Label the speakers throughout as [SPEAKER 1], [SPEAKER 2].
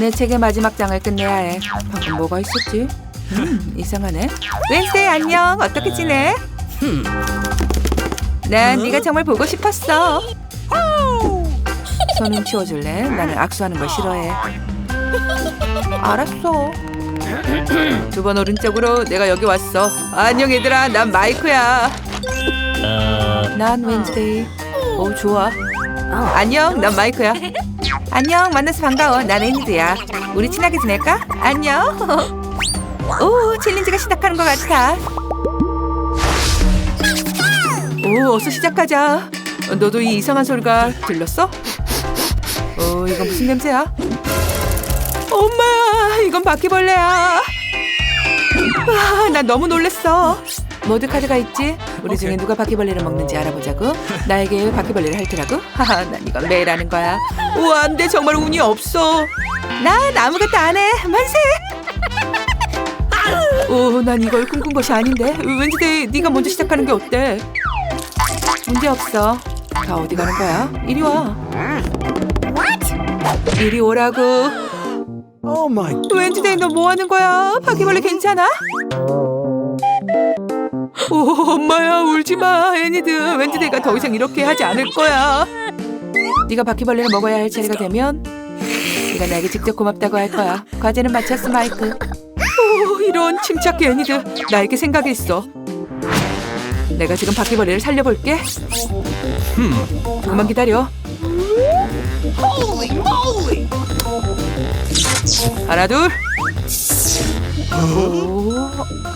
[SPEAKER 1] 내 책의 마지막 장을 끝내야 해. 방금 뭐가 있었지? 음, 이상하네. 웬스데이 안녕. 어떻게 지내? 난 네가 정말 보고 싶었어. 손좀 치워줄래? 나는 악수하는 걸 싫어해. 알았어. 두 번 오른쪽으로 내가 여기 왔어. 안녕 얘들아, 난 마이크야. 난 웬스데이. 오 좋아. 안녕, 난 마이크야. 안녕, 만나서 반가워. 난 애니드야. 우리 친하게 지낼까? 안녕. 오, 챌린지가 시작하는 것 같아. 오, 어서 시작하자. 너도 이 이상한 소리가 들렸어? 어, 이건 무슨 냄새야? 엄마야, 이건 바퀴벌레야. 와, 난 너무 놀랬어. 모드 카드가 있지? 우리 중에 누가 바퀴벌레를 먹는지 알아보자고. 나에게 바퀴벌레를 핥으라고? 하하, 난 이건 매일 하는 거야. 우와, 안 돼 정말 운이 없어. 난 아무것도 안 해. 만세. 오, 난 이걸 꿈꾼 것이 아닌데. 왠지 내, 네가 먼저 시작하는 게 어때? 문제 없어. 다 어디 가는 거야? 이리 와. 이리 오라고.
[SPEAKER 2] Oh my
[SPEAKER 1] 웬즈데이 너뭐 하는 거야? 바퀴벌레 괜찮아? 오 엄마야 울지 마 애니드 웬즈데이가 더 이상 이렇게 하지 않을 거야. 네가 바퀴벌레를 먹어야 할 차례가 되면 네가 나에게 직접 고맙다고 할 거야. 과제는 마쳤어 마이크. 오 이런 침착해 애니드 나에게 생각이 있어. 내가 지금 바퀴벌레를 살려볼게. 조금만 기다려. 하나 둘. 오,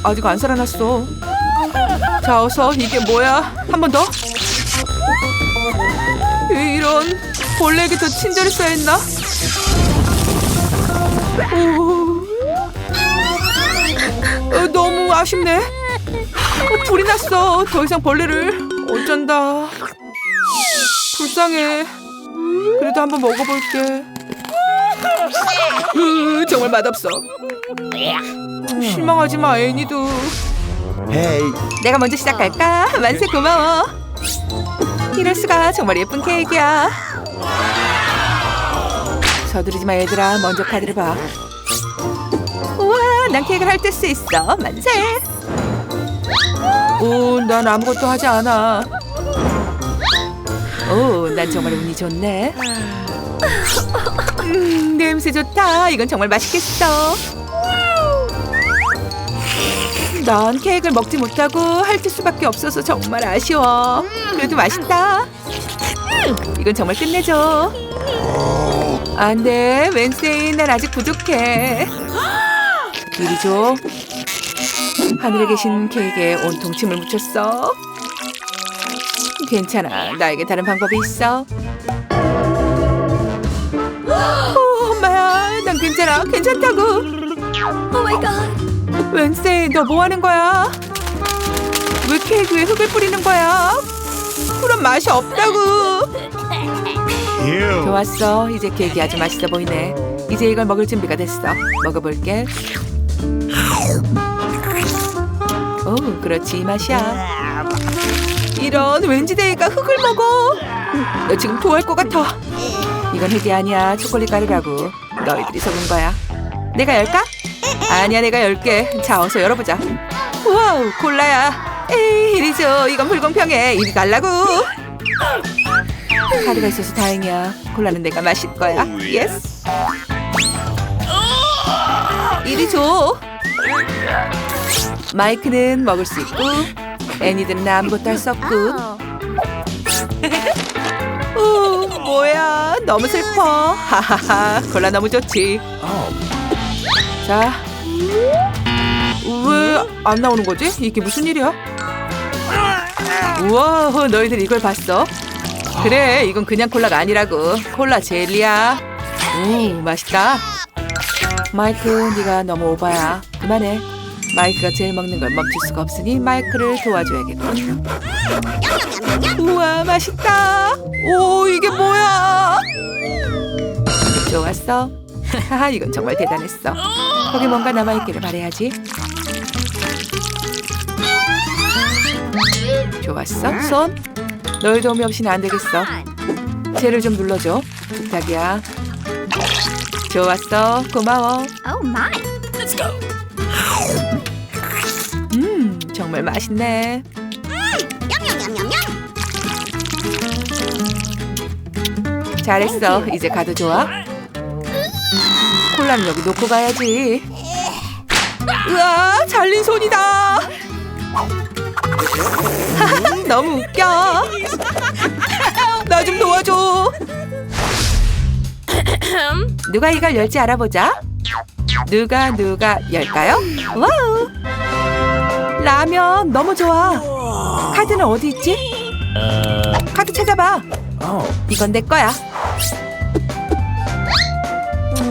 [SPEAKER 1] 아직 안 살아났어. 자, 어서 이게 뭐야? 한 번 더. 이런 벌레에게 더 했나? 오, 어, 너무 아쉽네. 어, 불이 났어. 더 이상 벌레를 어쩐다. 불쌍해. 그래도 한번 먹어볼게. 으, 정말 맛없어. 실망하지 마, 애니도.
[SPEAKER 2] Hey,
[SPEAKER 1] 내가 먼저 시작할까? 만세 고마워. 이럴 수가 정말 예쁜 케이크야. 서두르지 마 얘들아. 먼저 카드를 봐. 우와, 난 케이크를 핥을 수 있어. 만세. 오, 난 아무것도 하지 않아. 오, 난 정말 운이 좋네. 음, 냄새 좋다. 이건 정말 맛있겠어. 난 케이크를 먹지 못하고 핥을 수밖에 없어서 정말 아쉬워. 그래도 맛있다. 이건 정말 끝내줘. 안 돼, 웬세이 난 아직 부족해. 이리 줘. 하늘에 계신 케이크에 온통 침을 묻혔어. 괜찮아, 나에게 다른 방법이 있어. 오, 엄마야, 난 괜찮아, 괜찮다고.
[SPEAKER 3] Oh my god.
[SPEAKER 1] 웬세, 너 뭐 하는 거야? 왜 케이크에 흙을 뿌리는 거야? 그런 맛이 없다고. 좋았어. 이제 케이크 아주 맛있어 보이네. 이제 이걸 먹을 준비가 됐어. 먹어볼게. 오, 그렇지 이 맛이야. 이런 왠지 데이가 흙을 먹어. 너 지금 토할 것 같아. 이건 흙이 아니야. 초콜릿 가루라고. 너희들이 속은 거야. 내가 열까? 아니야, 내가 열게. 자, 어서 열어보자. 와우, 콜라야. 에이, 이리 줘. 이건 불공평해. 이리 달라고. 카드가 있어서 다행이야. 콜라는 내가 마실 거야. 예스. 이리 줘. 마이크는 먹을 수 있고, 애니들은 아무것도 할 수 없고. 오, 뭐야? 너무 슬퍼. 하하하. 콜라 너무 좋지. 자. 왜 안 나오는 거지? 이게 무슨 일이야? 우와, 너희들 이걸 봤어? 그래, 이건 그냥 콜라가 아니라고. 콜라 젤리야. 오, 맛있다. 마이크, 네가 너무 오바야. 그만해. 마이크가 제일 먹는 걸 멈출 수가 없으니 마이크를 도와줘야겠군. 우와, 맛있다. 오, 이게 뭐야? 좋았어. 하하, 이건 정말 대단했어. 거기 뭔가 남아있기를 바래야지. 좋았어. 손. 너의 도움이 없이는 안 되겠어. 젤을 좀 눌러줘. 부탁이야. 좋았어. 고마워.
[SPEAKER 3] Oh my.
[SPEAKER 1] 음, 정말 맛있네. 잘했어. 이제 가도 좋아? 콜라는 여기 놓고 가야지. 으아, 잘린 손이다. 너무 웃겨. 나 좀 도와줘. 누가 이걸 열지 알아보자. 누가 누가 열까요? 와우. 라면 너무 좋아. 카드는 어디 있지? 카드 찾아봐.
[SPEAKER 2] Oh.
[SPEAKER 1] 이건 내 거야.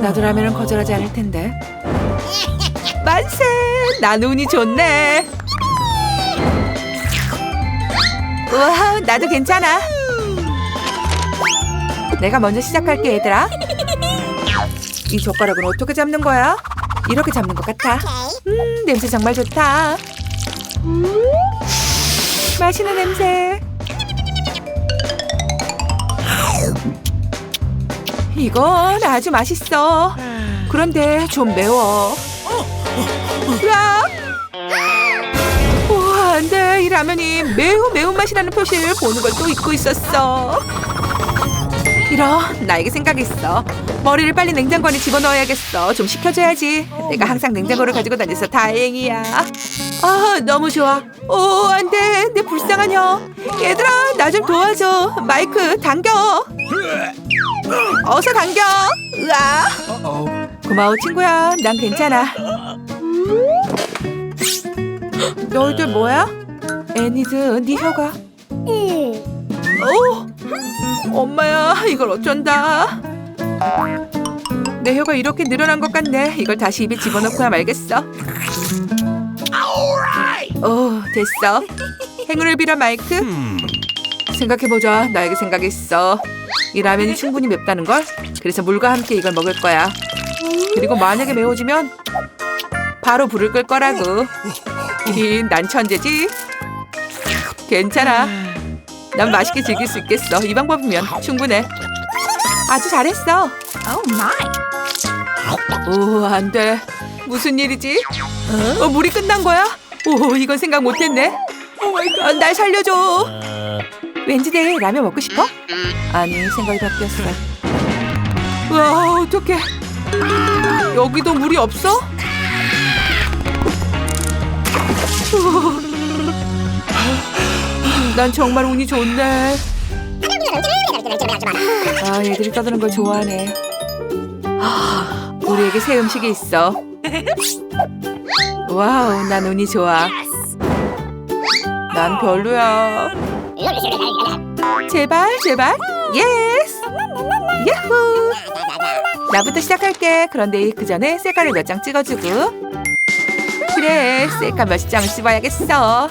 [SPEAKER 1] 나도 라면은 거절하지 않을 텐데. 만세! 나 운이 좋네. 우와, 나도 괜찮아. 내가 먼저 시작할게, 얘들아. 이 젓가락은 어떻게 잡는 거야? 이렇게 잡는 것 같아. 음, 냄새 정말 좋다. 맛있는 냄새. 이건 아주 맛있어. 그런데 좀 매워. 으악! 우와, 안 돼. 이 라면이 매우 매운맛이 나는 표시를 보는 걸 또 잊고 있었어. 이런, 나에게 생각이 있어. 머리를 빨리 냉장고 안에 집어넣어야겠어. 좀 식혀줘야지. 내가 항상 냉장고를 가지고 다녀서 다행이야. 아, 너무 좋아. 오, 안 돼. 내 불쌍한 형. 얘들아, 나 좀 도와줘. 마이크, 당겨. 어서 당겨. 으아. 고마워 친구야. 난 괜찮아. 너희들 뭐야? 애니드, 네 혀가. 오, 엄마야, 이걸 어쩐다. 내 혀가 이렇게 늘어난 것 같네. 이걸 다시 입에 집어넣고야 말겠어. 오, 됐어. 행운을 빌어 마이크. 생각해보자. 나에게 생각이 있어. 이 라면이 충분히 맵다는 걸. 그래서 물과 함께 이걸 먹을 거야. 그리고 만약에 매워지면 바로 불을 끌 거라고. 히히, 난 천재지. 괜찮아. 난 맛있게 즐길 수 있겠어. 이 방법이면 충분해. 아주 잘했어.
[SPEAKER 3] Oh.
[SPEAKER 1] 오, 안 돼. 무슨 일이지? 어, 물이 끝난 거야? 오, 이건 생각 못했네. 아, 날 살려줘. 왠지 내일 라면 먹고 싶어? 아니, 생각이 바뀌었어. 와, 어떡해. 여기도 물이 없어? 난 정말 운이 좋네. 아, 얘들이 떠드는 걸 좋아하네. 아, 우리에게 새 음식이 있어. 와우, 난 운이 좋아. 난 별로야. 제발, 제발. 예스. 야호. 나부터 시작할게. 그런데 그 전에 셀카를 몇 장 찍어주고. 그래, 셀카 몇 장을 씹어야겠어.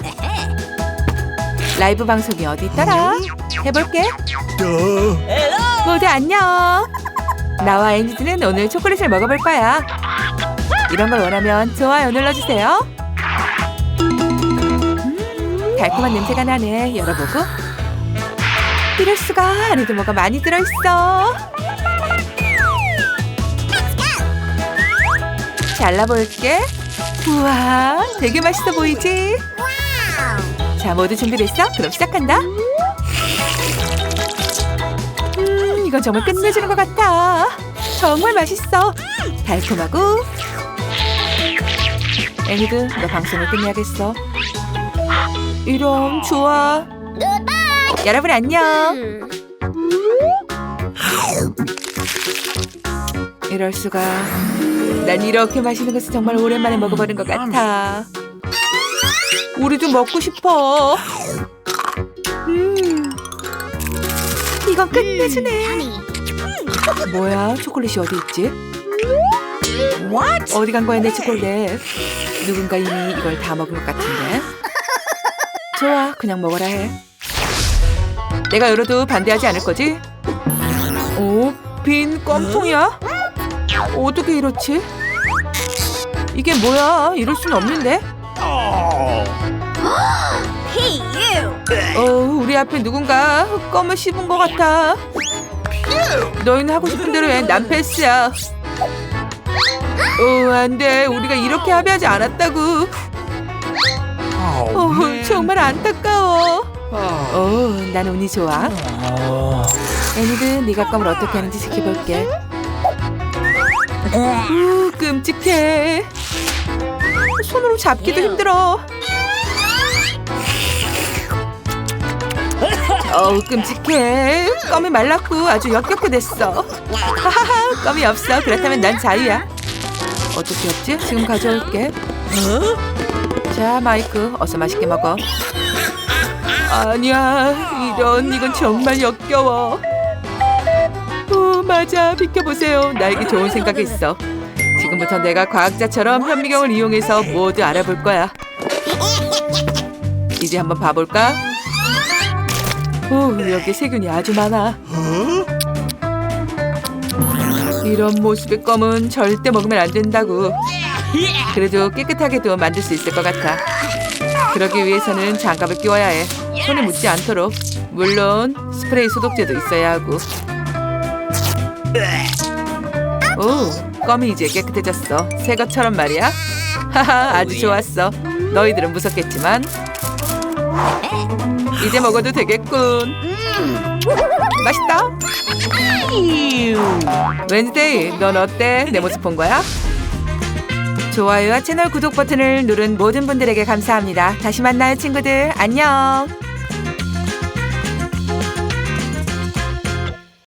[SPEAKER 1] 라이브 방송이 어디 있더라? 해볼게. 모두 안녕. 나와 엔지는 오늘 초콜릿을 먹어볼 거야. 이런 걸 원하면 좋아요 눌러주세요. 음, 달콤한 냄새가 나네. 열어보고. 이럴 수가 안에도 뭐가 많이 들어있어. 잘라볼게. 우와, 되게 맛있어 보이지? 자, 모두 준비됐어? 그럼 시작한다. 음, 이건 정말 끝내주는 것 같아. 정말 맛있어. 달콤하고. 애니드, 너 방송을 끝내야겠어. 이런, 좋아. 여러분 안녕. 이럴 수가. 난 이렇게 맛있는 것을 정말 오랜만에 먹어보는 것 같아. 우리도 먹고 싶어. 음. 이건 끝내주네. 뭐야? 초콜릿이 어디 있지? 어디 간 거야 내 초콜릿? 누군가 이미 이걸 다 먹은 것 같은데. 좋아, 그냥 먹어라 해. 내가 열어도 반대하지 않을 거지? 오, 빈 껌통이야? 어떻게 이렇지? 이게 뭐야? 이럴 순 없는데? 어, 우리 앞에 누군가 껌을 씹은 것 같아. 너희는 하고 싶은 대로 해. 난 패스야. 어, 안 돼. 우리가 이렇게 합의하지 않았다고. 어, 정말 안타까워. 어, 난 운이 좋아. 애니드, 네가 껌을 어떻게 하는지 지켜볼게. 우, 끔찍해. 손으로 잡기도 힘들어. 어우, 끔찍해. 껌이 말랐고 아주 역겹게 됐어. 하하하, 껌이 없어. 그렇다면 난 자유야. 어떻게 없지? 지금 가져올게. 자, 마이크, 어서 맛있게 먹어. 아니야, 이런 이건 정말 역겨워. 오, 맞아, 비켜보세요. 나에게 좋은 생각이 있어. 지금부터 내가 과학자처럼 현미경을 이용해서 모두 알아볼 거야. 이제 한번 봐볼까? 오, 여기 세균이 아주 많아. 이런 모습의 껌은 절대 먹으면 안 된다고. 그래도 깨끗하게도 만들 수 있을 것 같아. 그러기 위해서는 장갑을 끼워야 해. 손에 묻지 않도록. 물론 스프레이 소독제도 있어야 하고. 오, 껌이 이제 깨끗해졌어. 새 것처럼 말이야. 하하, 아주 좋았어. 너희들은 무섭겠지만 이제 먹어도 되겠군. 맛있다. 웬즈데이, 넌 어때? 내 모습 본 거야? 좋아요와 채널 구독 버튼을 누른 모든 분들에게 감사합니다. 다시 만나요, 친구들. 안녕.